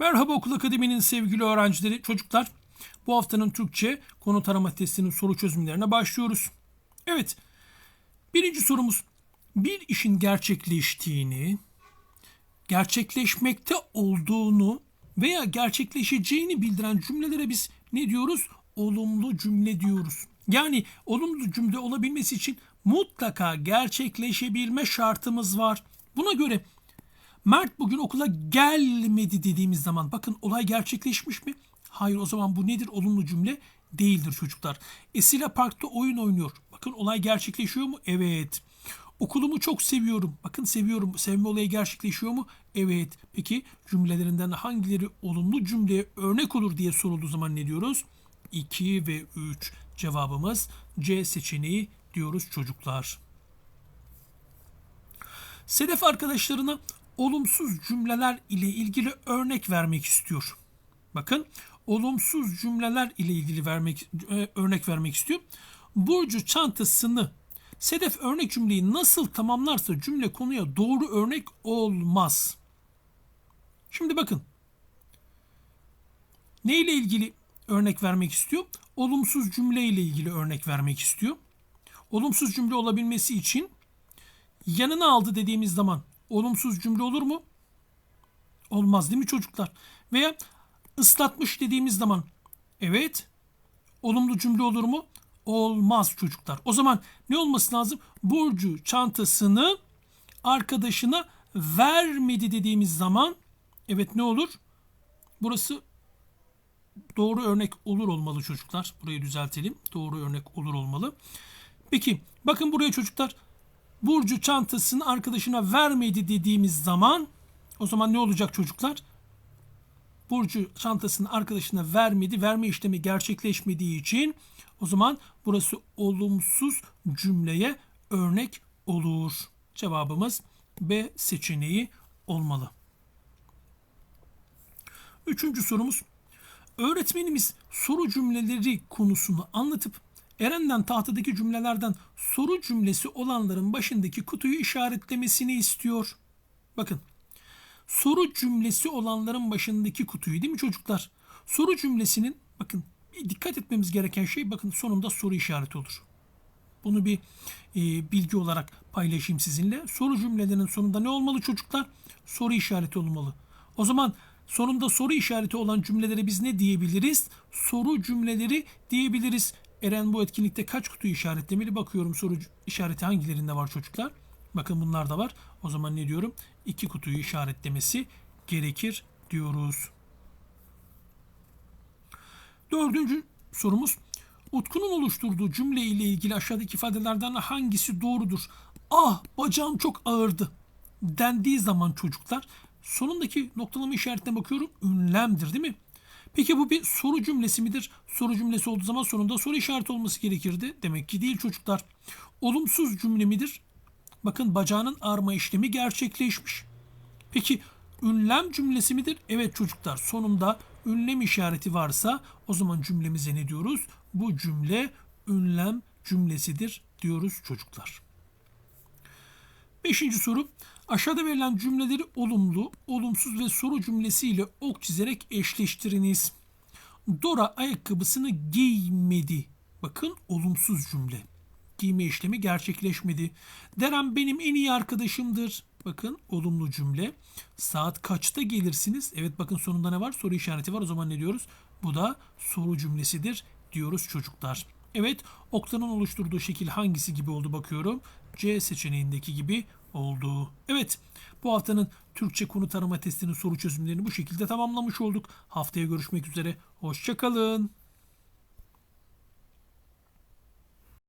Merhaba Okul Akademi'nin sevgili öğrencileri, çocuklar. Bu haftanın Türkçe konu tarama testinin soru çözümlerine başlıyoruz. Evet, birinci sorumuz. Bir işin gerçekleştiğini, gerçekleşmekte olduğunu veya gerçekleşeceğini bildiren cümlelere biz ne diyoruz? Olumlu cümle diyoruz. Yani olumlu cümle olabilmesi için mutlaka gerçekleşebilme şartımız var. Buna göre Mert bugün okula gelmedi dediğimiz zaman bakın olay gerçekleşmiş mi? Hayır o zaman bu nedir? Olumlu cümle değildir çocuklar. Esila parkta oyun oynuyor. Bakın olay gerçekleşiyor mu? Evet. Okulumu çok seviyorum. Bakın seviyorum. Sevme olayı gerçekleşiyor mu? Evet. Peki cümlelerinden hangileri olumlu cümleye örnek olur diye sorulduğu zaman ne diyoruz? 2 ve 3 cevabımız C seçeneği diyoruz çocuklar. Sedef arkadaşlarına olumsuz cümleler ile ilgili örnek vermek istiyor. Bakın olumsuz cümleler ile ilgili vermek e, örnek vermek istiyor. Burcu çantasını Sedef örnek cümleyi nasıl tamamlarsa cümle konuya doğru örnek olmaz. Şimdi bakın. Ne ile ilgili örnek vermek istiyor? Olumsuz cümle ile ilgili örnek vermek istiyor. Olumsuz cümle olabilmesi için yanına aldı dediğimiz zaman olumsuz cümle olur mu? Olmaz değil mi çocuklar? Veya ıslatmış dediğimiz zaman evet olumlu cümle olur mu? Olmaz çocuklar. O zaman ne olması lazım? Burcu çantasını arkadaşına vermedi dediğimiz zaman evet ne olur? Burası doğru örnek olur olmalı çocuklar. Burayı düzeltelim. Doğru örnek olur olmalı. Peki bakın buraya çocuklar. Burcu çantasını arkadaşına vermedi dediğimiz zaman o zaman ne olacak çocuklar? Burcu çantasını arkadaşına vermedi. Verme işlemi gerçekleşmediği için o zaman burası olumsuz cümleye örnek olur. Cevabımız B seçeneği olmalı. Üçüncü sorumuz. Öğretmenimiz soru cümleleri konusunu anlatıp Eren'den tahtadaki cümlelerden soru cümlesi olanların başındaki kutuyu işaretlemesini istiyor. Bakın. Soru cümlesi olanların başındaki kutuyu değil mi çocuklar? Soru cümlesinin bakın dikkat etmemiz gereken şey bakın sonunda soru işareti olur. Bunu bir e, bilgi olarak paylaşayım sizinle. Soru cümlelerinin sonunda ne olmalı çocuklar? Soru işareti olmalı. O zaman sonunda soru işareti olan cümlelere biz ne diyebiliriz? Soru cümleleri diyebiliriz. Eren bu etkinlikte kaç kutuyu işaretlemeli? Bakıyorum soru işareti hangilerinde var çocuklar? Bakın bunlar da var. O zaman ne diyorum? İki kutuyu işaretlemesi gerekir diyoruz. Dördüncü sorumuz. Utku'nun oluşturduğu cümle ile ilgili aşağıdaki ifadelerden hangisi doğrudur? Ah bacağım çok ağırdı dendiği zaman çocuklar sonundaki noktalama işaretine bakıyorum ünlemdir değil mi? Peki bu bir soru cümlesi midir? Soru cümlesi olduğu zaman sonunda soru işareti olması gerekirdi. Demek ki değil çocuklar. Olumsuz cümle midir? Bakın bacağının ağrıma işlemi gerçekleşmiş. Peki ünlem cümlesi midir? Evet çocuklar sonunda ünlem işareti varsa o zaman cümlemize ne diyoruz? Bu cümle ünlem cümlesidir diyoruz çocuklar. Beşinci soru. Aşağıda verilen cümleleri olumlu, olumsuz ve soru cümlesiyle ok çizerek eşleştiriniz. Dora ayakkabısını giymedi. Bakın olumsuz cümle. Giyme işlemi gerçekleşmedi. Deren benim en iyi arkadaşımdır. Bakın olumlu cümle. Saat kaçta gelirsiniz? Evet bakın sonunda ne var? Soru işareti var. O zaman ne diyoruz? Bu da soru cümlesidir diyoruz çocuklar. Evet oktanın oluşturduğu şekil hangisi gibi oldu bakıyorum. C seçeneğindeki gibi oldu. Evet bu haftanın Türkçe konu tarama testinin soru çözümlerini bu şekilde tamamlamış olduk. Haftaya görüşmek üzere. Hoşçakalın.